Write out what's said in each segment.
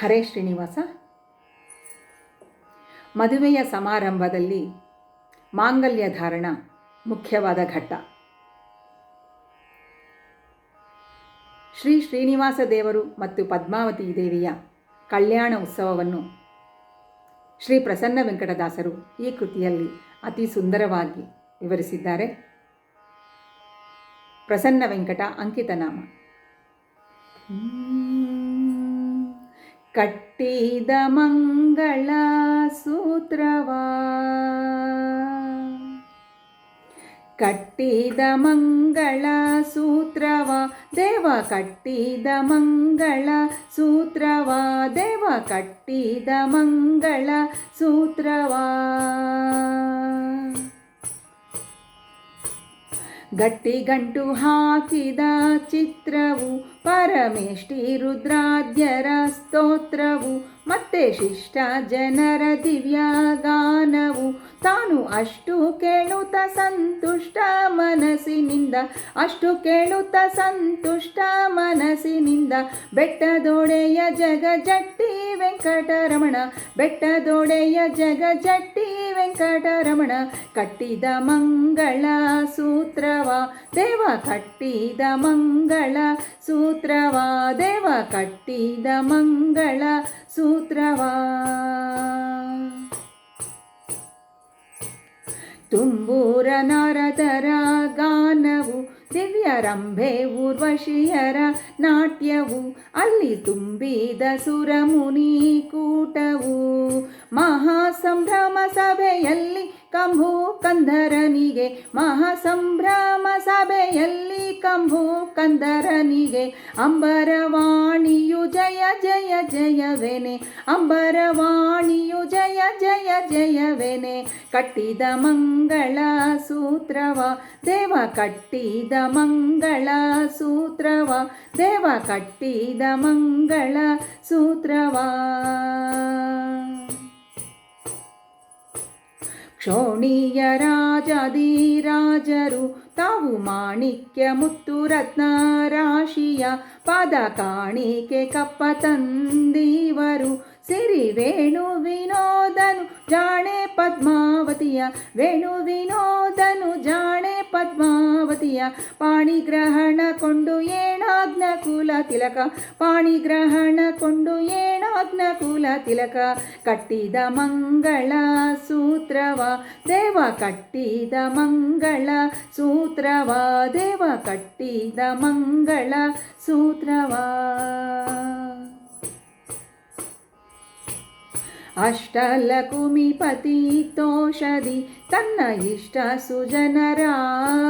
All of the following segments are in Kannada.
ಹರೇ ಶ್ರೀನಿವಾಸ. ಮದುವೆಯ ಸಮಾರಂಭದಲ್ಲಿ ಮಾಂಗಲ್ಯ ಧಾರಣ ಮುಖ್ಯವಾದ ಘಟ್ಟ. ಶ್ರೀ ಶ್ರೀನಿವಾಸ ದೇವರು ಮತ್ತು ಪದ್ಮಾವತಿ ದೇವಿಯ ಕಲ್ಯಾಣ ಉತ್ಸವವನ್ನು ಶ್ರೀ ಪ್ರಸನ್ನ ವೆಂಕಟದಾಸರು ಈ ಕೃತಿಯಲ್ಲಿ ಅತಿ ಸುಂದರವಾಗಿ ವಿವರಿಸಿದ್ದಾರೆ. ಪ್ರಸನ್ನ ವೆಂಕಟ ಅಂಕಿತನಾಮ. ಕಟ್ಟಿದ ಮಂಗಳ ಸೂತ್ರವಾ. ಕಟ್ಟಿದ ಮಂಗಳ ಸೂತ್ರವ ದೇವ ಕಟ್ಟಿದ ಮಂಗಳ ಸೂತ್ರವ ದೇವ ಕಟ್ಟಿದ ಮಂಗಳ ಸೂತ್ರವಾ. ಗಟ್ಟಿ ಗಂಟು ಹಾಕಿದ ಚಿತ್ರವು ಪರಮೇಷ್ಠಿ ರುದ್ರಾದ್ಯರ ಸ್ತೋತ್ರವು, ಮತ್ತೆ ಶಿಷ್ಟ ಜನರ ದಿವ್ಯ ಗಾನವು. ತಾನು ಅಷ್ಟು ಕೇಳುತ್ತ ಸಂತುಷ್ಟ ಮನಸ್ಸಿನಿಂದ ಅಷ್ಟು ಕೇಳುತ್ತ ಸಂತುಷ್ಟ ಮನಸ್ಸಿನಿಂದ, ಬೆಟ್ಟದೊಡೆಯ ಜಗ ಜಟ್ಟಿ ವೆಂಕಟರಮಣ, ಬೆಟ್ಟದೊಡೆಯ ಜಗ ಜಟ್ಟಿ ವೆಂಕಟರಮಣ, ಕಟ್ಟಿದ ಮಂಗಳ ಸೂತ್ರವ, ದೇವ ಕಟ್ಟಿದ ಮಂಗಳ ಸೂತ್ರವ, ದೇವ ಕಟ್ಟಿದ ಮಂಗಳ ಸೂತ್ರವಾ. ತುಂಬೂರ ನಾರದರ ದಿವ್ಯರಂಭೆ ಊರ್ವಶಿಯರ ನಾಟ್ಯವು ಅಲ್ಲಿ ತುಂಬಿದ ಸುರಮುನಿ ಕೂಟವು. ಮಹಾಸಂಭ್ರಮ ಸಭೆಯಲ್ಲಿ ಕಂಭು ಕಂದರನಿಗೆ ಮಹಾಸಂಭ್ರಮ ಸಭೆಯಲ್ಲಿ ಕಂಭು ಕಂದರನಿಗೆ ಅಂಬರವಾಣಿಯು ಜಯ ಜಯ ಜಯವೆನೆ, ಅಂಬರವಾಣಿಯು ಜಯ ಜಯ ಜಯವೆನೆ. ಕಟ್ಟಿದ ಮಂಗಳ ಸೂತ್ರವ, ದೇವ ಕಟ್ಟಿದ ಮಂಗಳ ಸೂತ್ರವ, ದೇವ ಕಟ್ಟಿದ ಮಂಗಳ ಸೂತ್ರವಾ. ಕ್ಷೋಣಿಯ ರಾಜಾದಿರಾಜರು ತಾವು ಮಾಣಿಕ್ಯ ಮುತ್ತು ರತ್ನ ರಾಶಿಯ ಪಾದ ಕಾಣಿಕೆ ಕಪ್ಪ ತಂದೀವರು ಸಿರಿ ವೇಣು ವಿನೋದನು ಜಾಣೆ ಪದ್ಮಾವತಿಯ. ವೇಣು ವಿನೋದನು ಜಾಣೆ ಪದ್ಮಾವತಿಯ. ಪಾಣಿಗ್ರಹಣ ಕೊಂಡು ಏಣಾಗ್ನ ಕುಲ ತಿಲಕ. ಪಾಣಿಗ್ರಹಣ ಕೊಂಡು ಏಣಾಗ್ನ ಕುಲ ತಿಲಕ. ಕಟ್ಟಿದ ಮಂಗಳ ಸೂತ್ರವ, ದೇವ ಕಟ್ಟಿದ ಮಂಗಳ ಸೂತ್ರವ. ದೇವ ಕಟ್ಟಿದ ಮಂಗಳ ಸೂತ್ರವಾ. ಅಷ್ಟಲಕುಮಿಪತಿ ತೋಷದಿ ತನ್ನ ಇಷ್ಟ ಸುಜನರ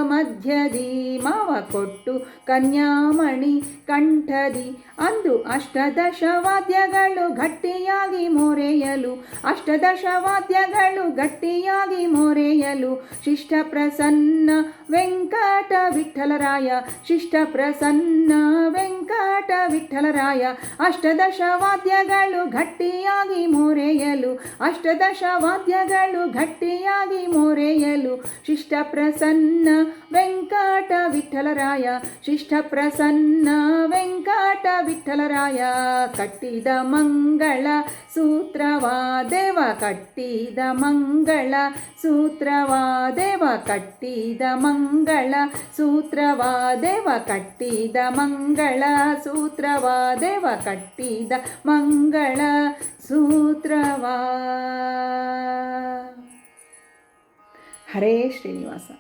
ಮಧ್ಯದಿ ಮಾವ ಕೊಟ್ಟು ಕನ್ಯಾಮಣಿ ಕಂಠದಿ ಅಂದು ಅಷ್ಟದಶ ವಾದ್ಯಗಳು ಗಟ್ಟಿಯಾಗಿ ಮೊರೆಯಲು ಅಷ್ಟದಶ ವಾದ್ಯಗಳು ಗಟ್ಟಿಯಾಗಿ ಮೊರೆಯಲು ಶಿಷ್ಟ ಪ್ರಸನ್ನ ವೆಂಕಟ ವಿಠಲರಾಯ ಶಿಷ್ಟ ಪ್ರಸನ್ನ ವೆಂಕಟ ವಿಠಲರಾಯ ಅಷ್ಟದಶ ವಾದ್ಯಗಳು ಗಟ್ಟಿಯಾಗಿ ಮೊರೆಯಲು ಅಷ್ಟದಶ ವಾದ್ಯಗಳು ಗಟ್ಟಿಯಾಗಿ ಮೊರೆಯಲು ಶಿಷ್ಟ ಪ್ರಸನ್ನ ವೆಂಕಟ ವಿಠಲರಾಯ, ಶಿಷ್ಟ ಪ್ರಸನ್ನ ವೆಂಕಟ ವಿಠಲರಾಯ, ಕಟ್ಟಿದ ಮಂಗಳ ಸೂತ್ರವಾದೇವ ಕಟ್ಟಿದ ಮಂಗಳ ಸೂತ್ರವಾದೇವ ಕಟ್ಟಿದ ಮಂಗಳ ಸೂತ್ರವಾದೇವ ಕಟ್ಟಿದ ಮಂಗಳ ಸೂತ್ರವಾದೇವ ಕಟ್ಟಿದ ಮಂಗಳ ಸೂತ್ರವಾ. ಹರೇ ಶ್ರೀನಿವಾಸ.